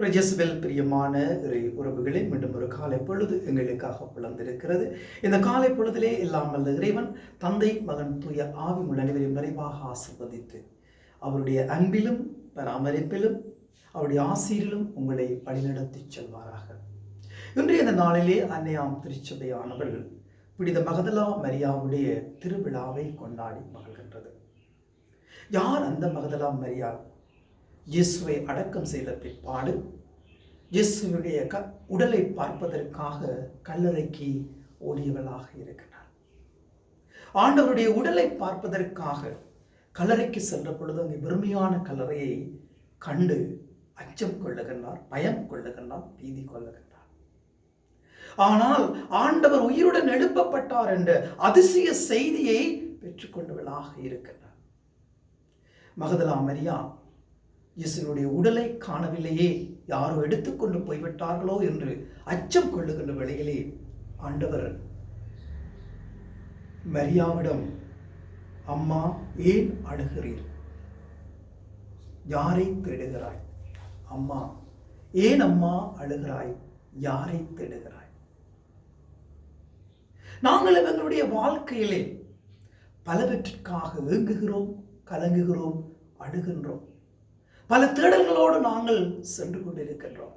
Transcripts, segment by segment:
பிரஜஸ்பெல் பிரியமான ஒரு உறவுகளே மீண்டும் ஒரு காலை பொழுது எங்களுக்காக பிளந்திருக்கிறது இந்த காலை பொழுதிலே எல்லாம் வல்ல இறைவன் தந்தை மகன் தூய ஆவி உள்ள அனைவரையும் நிறைவாக ஆசிர்வதித்து அவருடைய அன்பிலும் பராமரிப்பிலும் அவருடைய ஆசிரியரிலும் உங்களை வழிநடத்தி செல்வாராக. இன்றைய இந்த நாளிலே அன்னையாம் திருச்சபையானவள் புனித மகதலா மரியாவுடைய திருவிழாவை கொண்டாடி மகிழ்கின்றது. யார் அந்த மகதலா மரியா? இயேசுவை அடக்கம் செய்த பிற்பாடு இயேசுவுடைய க உடலை பார்ப்பதற்காக கல்லறைக்கு ஓடியவளாக இருக்கிறார் ஆண்டவருடைய உடலை பார்ப்பதற்காக கல்லறைக்கு சென்ற பொழுது அங்கே வெறுமையான கல்லறையை கண்டு அச்சம் கொள்ளுகின்றார் பயம் கொள்ளுகின்றார் பீதி கொள்ளுகின்றார். ஆனால் ஆண்டவர் உயிருடன் எழுப்பப்பட்டார் என்ற அதிசய செய்தியை பெற்றுக்கொண்டவளாக இருக்கின்றார் மகதலா மரியா இயேசுனுடைய உடலை காணவில்லையே. யாரோ எடுத்துக்கொண்டு போய்விட்டார்களோ என்று அச்சம் கொள்ளுகின்ற வேளையிலே ஆண்டவர் மரியாவிடம் அம்மா ஏன் அழுகிறீர்? யாரை தேடுகிறாய்? அம்மா ஏன் அம்மா அழுகிறாய்? யாரை தேடுகிறாய்? நாங்கள் எங்களுடைய வாழ்க்கையிலே பலவற்றிற்காக ஏங்குகிறோம் கலங்குகிறோம் அழுகின்றோம். பல தேடல்களோடு நாங்கள் சென்று கொண்டிருக்கின்றோம்.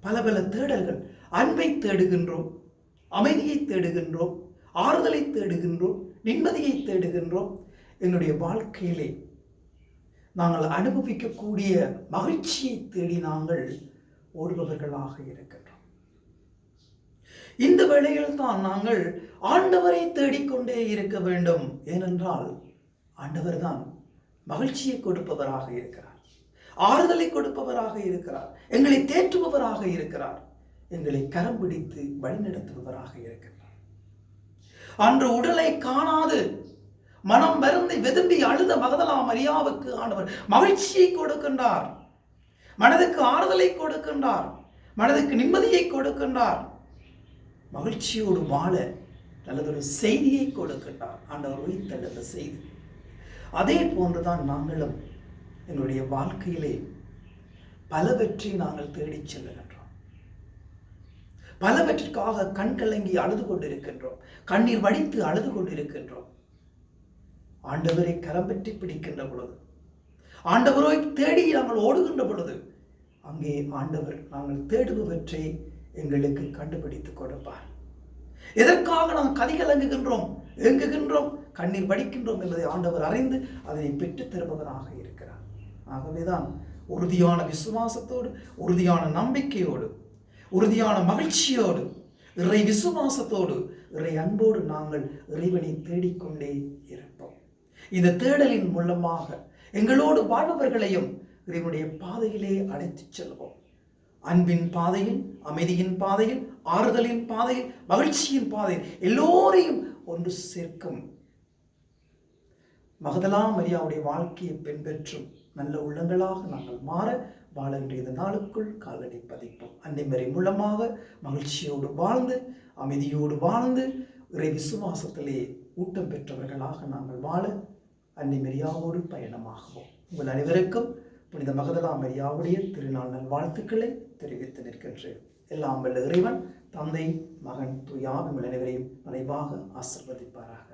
பல பல தேடல்கள். அன்பை தேடுகின்றோம் அமைதியை தேடுகின்றோம் ஆறுதலை தேடுகின்றோம் நிம்மதியை தேடுகின்றோம். எங்களுடைய வாழ்க்கையிலே நாங்கள் அனுபவிக்கக்கூடிய மகிழ்ச்சியை தேடி நாங்கள் ஓடுபவர்களாக இருக்கின்றோம். இந்த வேளையில் தான் நாங்கள் ஆண்டவரை தேடிக்கொண்டே இருக்க வேண்டும். ஏனென்றால் ஆண்டவர் தான் மகிழ்ச்சியை கொடுப்பவராக இருக்கிறார். ஆறுதலை கொடுப்பவராக இருக்கிறார். எங்களை தேற்றுபவராக இருக்கிறார். எங்களை கரம் பிடித்து வழிநடத்துபவராக இருக்கிறார். அன்று உடலை காணாது மனம் மருந்தை வெதும்பி அழுத மகதலா மரியாவுக்கு ஆண்டவர் மகிழ்ச்சியை கொடுக்கின்றார். மனதுக்கு ஆறுதலை கொடுக்கின்றார். மனதுக்கு நிம்மதியை கொடுக்கின்றார். மகிழ்ச்சியோடு வாழ நல்லதொரு செய்தியை கொடுக்கின்றார். ஆண்டவர் உயிர்த்தெழுந்த செய்தி. அதே போன்றுதான் நாங்களும் எங்களுடைய வாழ்க்கையிலே பலவற்றை நாங்கள் தேடிச் செல்லுகின்றோம். பலவற்றிற்காக கண் கலங்கி அழுது கொண்டிருக்கின்றோம். கண்ணீர் வடித்து அழுது கொண்டிருக்கின்றோம். ஆண்டவரை கரம் பற்றி பிடிக்கின்ற பொழுது ஆண்டவரை தேடி நாங்கள் ஓடுகின்ற பொழுது அங்கே ஆண்டவர் நாங்கள் தேடுபவற்றை எங்களுக்கு கண்டுபிடித்து கொடுப்பார். எதற்காக நாம் கதிகலங்குகின்றோம் ஏங்குகின்றோம் கண்ணீர் வடிக்கின்றோம் என்பதை ஆண்டவர் அறிந்து அதனை பெற்றுத் தருபவராக இருக்கிறார். ஆகவேதான் உறுதியான விசுவாசத்தோடு உறுதியான நம்பிக்கையோடு உறுதியான மகிழ்ச்சியோடு இறை விசுவாசத்தோடு இறை அன்போடு நாங்கள் இறைவனை தேடிக்கொண்டே இருப்போம். இந்த தேடலின் மூலமாக எங்களோடு வாழ்பவர்களையும் இறைவனுடைய பாதையிலே அழைத்துச் செல்வோம். அன்பின் பாதையில் அமைதியின் பாதையில் ஆறுதலின் பாதையில் மகிழ்ச்சியின் பாதையில் எல்லோரையும் ஒன்று சேர்க்கும். மகதலா மரியாவுடைய வாழ்க்கையை பின்பற்றும் நல்ல உள்ளங்களாக நாங்கள் மாற வாழ நாளுக்குள் காலடி பதிப்போம். அன்னை மறை மூலமாக மகிழ்ச்சியோடு வாழ்ந்து அமைதியோடு வாழ்ந்து இறை விசுவாசத்திலே ஊட்டம் பெற்றவர்களாக நாங்கள் வாழ அன்னை மரியாவோடு பயணமாகவோம். உங்கள் அனைவருக்கும் புனித மகதலா மரியாவுடைய திருநாள் நல்வாழ்த்துக்களை. தெரிவித்து நிற்கின்றேன் எல்லாம் வல்ல இறைவன் தந்தை மகன் தூயாவின் அனைவரையும் மறைவாக ஆசிர்வதிப்பாராக.